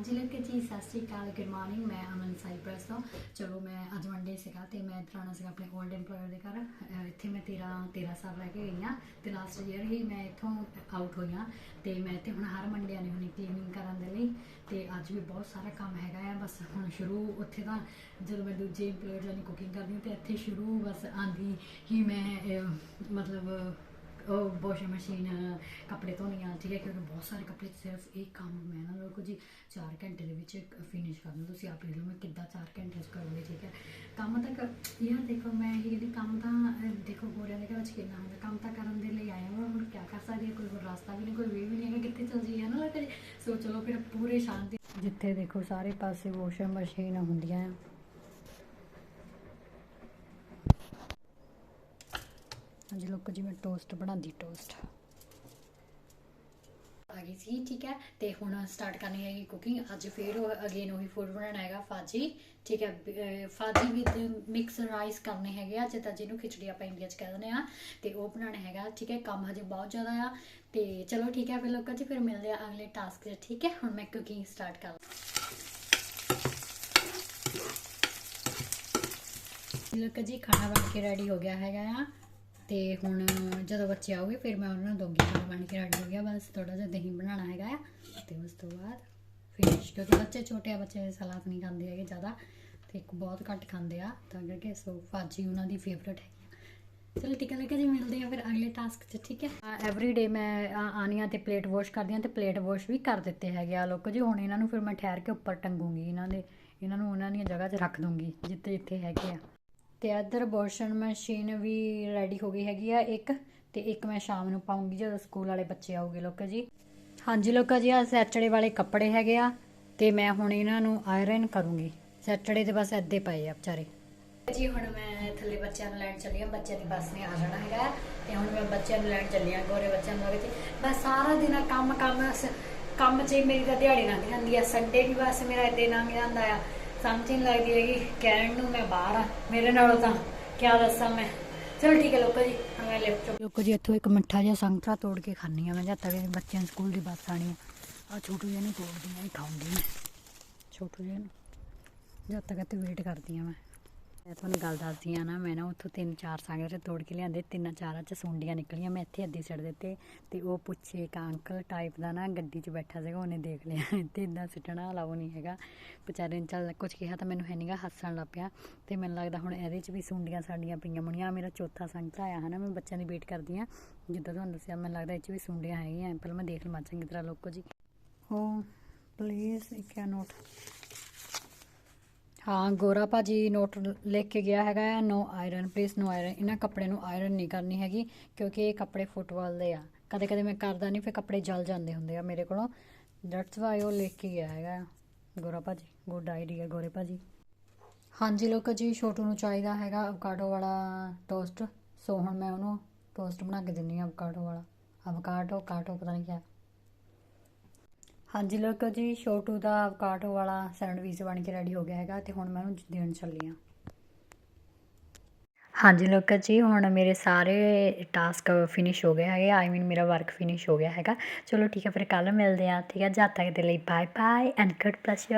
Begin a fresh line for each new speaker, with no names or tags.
ਹਾਂਜੀ ਲੋਕੇ ਜੀ, ਸਤਿ ਸ਼੍ਰੀ ਅਕਾਲ ਗੁੱਡ ਮਾਰਨਿੰਗ ਮੈਂ ਅਮਨ ਸਾਈਪ੍ਰਸ ਤੋਂ ਚਲੋ, ਮੈਂ ਅੱਜ ਮੰਡੇ ਸੀਗਾ ਤੇ ਮੈਂ ਇੱਧਰ ਆਉਣਾ ਸੀਗਾ ਆਪਣੇ 올ਡ EMPLOYER ਦੇ ਘਰ। ਇੱਥੇ ਮੈਂ 13 13 ਸਾਲ ਰਹਿ ਕੇ ਗਈ ਹਾਂ ਤੇ ਲਾਸਟ ਈਅਰ ਹੀ ਮੈਂ ਇੱਥੋਂ ਆਊਟ ਹੋਈ ਹਾਂ ਤੇ ਮੈਂ ਇੱਥੇ ਹੁਣ ਹਰ ਮੰਡੇ ਆਉਂਦੀ ਹੁੰਦੀ ਕਲੀਨਿੰਗ ਕਰਨ ਦੇ ਲਈ ਤੇ ਅੱਜ ਵੀ ਬਹੁਤ ਸਾਰਾ ਕੰਮ ਹੈਗਾ ਆ। ਬਸ ਹੁਣ ਸ਼ੁਰੂ, ਉੱਥੇ ਤਾਂ ਜਦੋਂ ਮੈਂ ਦੂਜੇ EMPLOYER ਜਾਨੀ ਕੁਕਿੰਗ ਕਰਦੀ ਹਾਂ ਤੇ ਇੱਥੇ ਸ਼ੁਰੂ ਬਸ ਆਂਦੀ ਹੀ ਮੈਂ ਮਤਲਬ ਵਾਸ਼ਿੰਗ ਮਸ਼ੀਨ, ਕੱਪੜੇ ਧੋਣੀਆਂ, ਠੀਕ ਹੈ, ਕਿਉਂਕਿ ਬਹੁਤ ਸਾਰੇ ਕੱਪੜੇ ਸਿਰਫ ਇਹ ਕੰਮ ਮੈਂ ਨਾ ਲੋਕੋ ਜੀ 4 ਘੰਟੇ ਦੇ ਵਿੱਚ ਫਿਨਿਸ਼ ਕਰਨਾ ਤੁਸੀਂ ਆਪ ਦੇਖ ਲਓ ਮੈਂ ਕਿੱਦਾਂ 4 ਘੰਟੇ ਚ ਕਰੂੰਗੀ, ਠੀਕ ਹੈ। ਕੰਮ ਤਾਂ ਕਰ- ਯਾਰ ਦੇਖੋ, ਮੈਂ ਇਹ ਕਹਿੰਦੀ, ਕੰਮ ਤਾਂ ਦੇਖੋ, ਗੋਰਿਆਂ ਦੇ ਘਰ 'ਚ ਕਿੰਨਾ ਹੁੰਦਾ, ਕੰਮ ਤਾਂ ਕਰਨ ਦੇ ਲਈ ਆਇਆ ਹਾਂ, ਹੁਣ ਕੀ ਕਰ ਸਕਦੀ ਹਾਂ, ਕੋਈ ਹੋਰ ਰਸਤਾ ਵੀ ਨਹੀਂ, ਕੋਈ ਵੇ ਵੀ ਨਹੀਂ ਹੈਗਾ, ਕਿੱਥੇ ਚਲ ਜਾਈਏ ਨਾ ਲੋਕੋ ਸੋ ਚਲੋ ਫਿਰ ਪੂਰੇ ਸ਼ਾਂਤੀ ਜਿੱਥੇ ਦੇਖੋ ਸਾਰੇ ਪਾਸੇ ਵਾਸ਼ਿੰਗ ਮਸ਼ੀਨ ਹੁੰਦੀਆਂ ਆ ਹਾਂਜੀ, ਲੋਕੋ ਜੀ ਟੋਸਟ ਬਣਾਉਂਦੀ ਟੋਸਟ ਆ ਗਈ ਸੀ, ਠੀਕ ਹੈ। ਤੇ ਹੁਣ ਸਟਾਰਟ ਕਰਨੀ ਹੈਗੀ ਕੁਕਿੰਗ ਅੱਜ ਫੇਰ ਅਗੇਨ ਉਹੀ ਫੂਡ ਬਣਾਉਣਾ ਹੈਗਾ, ਫਾਜੀ। ਠੀਕ ਹੈ ਫਾਜੀ ਵਿਦ ਮਿਕਸ ਰਾਈਸ ਕਰਨੇ ਹੈਗੇ ਆ ਜਿੱਦਾਂ ਜਿਹਨੂੰ ਖਿਚੜੀ ਆਪਾਂ ਇੰਡੀਆ 'ਚ ਕਹਿ ਦਿੰਦੇ ਆ। ਤੇ ਉਹ ਬਣਾਉਣਾ ਹੈਗਾ, ਠੀਕ ਹੈ, ਕੰਮ ਹਜੇ ਬਹੁਤ ਜ਼ਿਆਦਾ ਆ। ਤੇ ਚਲੋ ਠੀਕ ਹੈ ਫਿਰ ਲੋਕਾਂ ਜੀ ਫਿਰ ਮਿਲਦੇ ਆ ਅਗਲੇ ਟਾਸਕ 'ਚ, ਠੀਕ ਹੈ। ਹੁਣ ਮੈਂ ਕੁਕਿੰਗ ਸਟਾਰਟ ਕਰ ਲੋਕਾਂ ਜੀ, ਖਾਣਾ ਬਣ ਕੇ ਰੈਡੀ ਹੋ ਗਿਆ ਹੈਗਾ ਆ। ਤੇ ਹੁਣ ਜਦੋਂ ਬੱਚੇ ਆਉਗੇ, ਫਿਰ ਮੈਂ ਉਹਨਾਂ ਨੂੰ ਦੋਗੀ ਖਾਣਾ ਬਣ ਕੇ ਰੈਡੀ ਹੋ ਬਸ ਥੋੜਾ ਜਿਹਾ ਦਹੀਂ ਬਣਾਉਣਾ ਹੈਗਾ ਆ ਤੇ ਉਸ ਤੋਂ ਬਾਅਦ ਫਿਨਿਸ਼ ਕਿਉਂਕਿ ਬੱਚੇ ਛੋਟੇ ਆ, ਬੱਚੇ ਸਲਾਦ ਨਹੀਂ ਖਾਂਦੇ ਹੈਗੇ ਜ਼ਿਆਦਾ ਤੇ ਇੱਕ ਬਹੁਤ ਘੱਟ ਖਾਂਦੇ ਆ। ਤਾਂ ਕਰਕੇ ਸੋ ਭਾਜੀ ਉਹਨਾਂ ਦੀ ਫੇਵਰਟ ਹੈਗੀ ਆ। ਚਲੋ ਠੀਕ ਹੈ ਲੱਗਾ ਜੀ, ਮਿਲਦੇ ਆ ਫਿਰ ਅਗਲੇ ਟਾਸਕ 'ਚ, ਠੀਕ ਹੈ ਐਵਰੀ ਡੇ ਮੈਂ ਆ- ਆਉਣੀ ਆ ਤੇ ਪਲੇਟ ਵਾਸ਼ ਕਰਦੀ ਆ ਤੇ ਪਲੇਟ ਵਾਸ਼ ਵੀ ਕਰ ਦਿੱਤੇ ਹੈਗੇ ਆ ਲੋਕ ਜੀ। ਹੁਣ ਇਹਨਾਂ ਨੂੰ ਫਿਰ ਮੈਂ ਠਹਿਰ ਕੇ ਉੱਪਰ ਟੰਗੂੰਗੀ ਇਹਨਾਂ ਦੇ। ਇਹਨਾਂ ਨੂੰ ਉਹਨਾਂ ਦੀਆਂ ਜਗ੍ਹਾ 'ਚ ਰੱਖ ਦੂੰਗੀ ਜਿੱਥੇ ਜਿੱਥੇ ਹੈਗੇ ਆ। ਤੇ ਇੱਧਰ ਵਾਸ਼ਿੰਗ ਮਸ਼ੀਨ ਵੀ ਰੈਡੀ ਹੋ ਗਈ ਹੈਗੀ ਆ ਇੱਕ, ਤੇ ਇੱਕ ਮੈਂ ਸ਼ਾਮ ਨੂੰ ਪਾਉਂਗੀ ਜਦੋਂ ਸਕੂਲ ਵਾਲੇ ਬੱਚੇ ਆਉਗੇ ਲੋਕਾਂ ਜੀ। ਹਾਂਜੀ ਲੋਕਾਂ ਜੀ ਆ ਸੈਟਰਡੇ ਵਾਲੇ ਕੱਪੜੇ ਹੈਗੇ ਆ, ਤੇ ਮੈਂ ਹੁਣ ਇਹਨਾਂ ਨੂੰ ਆਇਰਨ ਕਰੂੰਗੀ। ਸੈਟਰਡੇ ਤੇ ਬਸ ਐਦੇ ਪਏ ਆ ਵਿਚਾਰੇ। ਜੀ, ਹੁਣ ਮੈਂ ਥੱਲੇ ਬੱਚਿਆਂ ਨੂੰ ਲੈਣ ਚੱਲੀ ਆ, ਬੱਚਿਆਂ ਦੀ ਬੱਸ ਨੇ ਆ ਜਾਣਾ ਹੈਗਾ ਤੇ ਹੁਣ ਮੈਂ ਬੱਚਿਆਂ ਨੂੰ ਲੈਣ ਚੱਲੀ ਆ, ਗੋਰੇ ਬੱਚਿਆਂ ਨੂੰ ਲੱਗੇ ਬਸ ਸਾਰਾ ਦਿਨ ਕੰਮ ਕੰਮ ਕੰਮ 'ਚ ਮੇਰੀ ਤਾਂ ਦਿਹਾੜੀ ਲੰਘ ਜਾਂਦੀ ਆ ਸੰਡੇ ਵੀ ਬਸ ਮੇਰਾ ਏਦਾਂ ਲੰਘ ਜਾਂਦਾ ਆ। ਸਮਝ ਨਹੀਂ ਲੱਗਦੀ ਹੈਗੀ ਕਹਿਣ ਨੂੰ ਮੈਂ ਬਾਹਰ ਆ ਮੇਰੇ ਨਾਲੋਂ ਤਾਂ ਕੀ ਦੱਸਾਂ ਮੈਂ ਚਲੋ ਠੀਕ ਹੈ ਲੋਕੋ ਜੀ ਹੁਣ ਮੈਂ ਲਿਫਟ ਲੋਕੋ ਜੀ ਇੱਥੋਂ ਇੱਕ ਮਿੱਠਾ ਜਿਹਾ ਸੰਤਰਾ ਤੋੜ ਕੇ ਖਾਣੀ ਆ ਮੈਂ ਜਦ ਤੱਕ ਬੱਚਿਆਂ ਦੀ ਸਕੂਲ ਦੀ ਬੱਸ ਆਣੀ ਆ ਆ ਛੋਟੂ ਜਿਹਾ ਨੂੰ ਤੋੜਦੀ ਆ ਹੀ ਖਾਉਂਗੀ ਮੈਂ ਛੋਟੂ ਜਿਹਾ ਨੂੰ ਜਦ ਤੱਕ ਇੱਥੇ ਵੇਟ ਕਰਦੀ ਆ ਮੈਂ ਮੈਂ ਤੁਹਾਨੂੰ ਗੱਲ ਦੱਸਦੀ ਆ ਨਾ, ਮੈਂ ਨਾ ਉੱਥੋਂ ਤਿੰਨ ਚਾਰ ਸਾਗਰ ਤੋੜ ਕੇ ਲਿਆਂਦੇ, ਤਿੰਨ ਚਾਰਾਂ ਚ ਸੁੰਡੀਆਂ ਨਿਕਲੀਆਂ, ਮੈਂ ਇੱਥੇ ਅੱਧੀ ਛੱਡ ਦਿੱਤੇ ਤੇ ਉਹ ਪੁੱਛੇ ਇੱਕ ਅੰਕਲ ਟਾਈਪ ਦਾ ਨਾ ਗੱਡੀ 'ਚ ਬੈਠਾ ਸੀਗਾ, ਉਹਨੇ ਦੇਖ ਲਿਆ। ਤੇ ਇਦਾਂ ਸਿੱਟਣਾ ਅਲਾਉ ਨਹੀਂ ਹੈਗਾ। ਵਿਚਾਰੇ ਨੇ ਚੱਲ ਕੁਝ ਕਿਹਾ ਤਾਂ ਮੈਨੂੰ ਹੈ ਨਹੀਂਗਾ ਹੱਸਣ ਲੱਗ ਪਿਆ ਤੇ ਮੈਨੂੰ ਲੱਗਦਾ ਹੁਣ ਇਹਦੇ 'ਚ ਵੀ ਸੁੰਡੀਆਂ ਸਾਡੀਆਂ ਪਈਆਂ ਮੁਣੀਆਂ ਮੇਰਾ ਚੌਥਾ ਸੰਗਤ ਆਇਆ ਹਨਾ, ਮੈਂ ਬੱਚਿਆਂ ਦੀ ਵੇਟ ਕਰਦੀ ਆ ਜਿੱਦਾਂ ਤੁਹਾਨੂੰ ਦੱਸਿਆ, ਮੈਨੂੰ ਲੱਗਦਾ ਇਹ 'ਚ ਵੀ ਸੁੰਡੀਆਂ ਹੈਗੀਆਂ। ਪਹਿਲਾਂ ਮੈਂ ਦੇਖ ਲਵਾਂ ਚੰਗੀ ਤਰ੍ਹਾਂ, ਲੋਕੋ ਜੀ। ਉਹ ਪਲੀਜ਼ ਇੱਕ ਨੋਟ ਹਾਂ, ਗੋਰਾ ਭਾਜੀ ਨੋਟ ਲਿਖ ਕੇ ਗਿਆ ਹੈਗਾ no iron, please no iron, ਇਹਨਾਂ ਕੱਪੜੇ ਨੂੰ ਆਇਰਨ ਨਹੀਂ ਕਰਨੀ ਹੈਗੀ, ਕਿਉਂਕਿ ਇਹ ਕੱਪੜੇ ਫੁੱਟਬਾਲ ਦੇ ਆ। ਕਦੇ ਕਦੇ ਮੈਂ ਕਰਦਾ ਨਹੀਂ, ਫਿਰ ਕੱਪੜੇ ਜਲ ਜਾਂਦੇ ਹੁੰਦੇ ਆ ਮੇਰੇ ਕੋਲੋਂ। ਦੈਟਸ ਵਾਈ ਉਹ ਲਿਖ ਕੇ ਗਿਆ ਹੈਗਾ ਗੋਰਾ ਭਾਜੀ ਗੁੱਡ ਆਈਡੀਆ ਗੋਰੇ ਭਾਜੀ। ਹਾਂਜੀ ਲੋਕੋ ਜੀ, ਛੋਟੂ ਨੂੰ ਚਾਹੀਦਾ ਹੈਗਾ ਅਵਕਾਡੋ ਵਾਲਾ ਟੋਸਟ ਸੋ ਹੁਣ ਮੈਂ ਉਹਨੂੰ ਟੋਸਟ ਬਣਾ ਕੇ ਦਿੰਨੀ ਆ ਅਵਕਾਡੋ ਵਾਲਾ। ਅਵਕਾਡੋ ਕਾਟੋ ਪਤਾ ਨਹੀਂ ਕਿਆ। ਹਾਂਜੀ ਲੋਕੋ ਜੀ ਛੋਟੂ ਦਾ ਅਵਕਾਡੋ ਵਾਲਾ ਸੈਂਡਵਿਚ ਬਣ ਕੇ ਰੈਡੀ ਹੋ ਗਿਆ ਹੈਗਾ ਤੇ ਹੁਣ ਮੈਂ ਉਹਨੂੰ ਦੇਣ ਚੱਲੀ ਆ। ਹਾਂਜੀ ਲੋਕੋ ਜੀ, ਹੁਣ ਮੇਰੇ ਸਾਰੇ ਟਾਸਕ ਫਿਨਿਸ਼ ਹੋ ਗਏ ਹੈਗੇ। ਆਈ ਮੀਨ ਮੇਰਾ ਵਰਕ ਫਿਨਿਸ਼ ਹੋ ਗਿਆ ਹੈਗਾ। ਚਲੋ ਠੀਕ ਹੈ, ਫਿਰ ਕੱਲ ਮਿਲਦੇ ਆ, ਠੀਕ ਹੈ। ਜਦ ਤੱਕ ਦੇ ਲਈ bye bye and good pleasure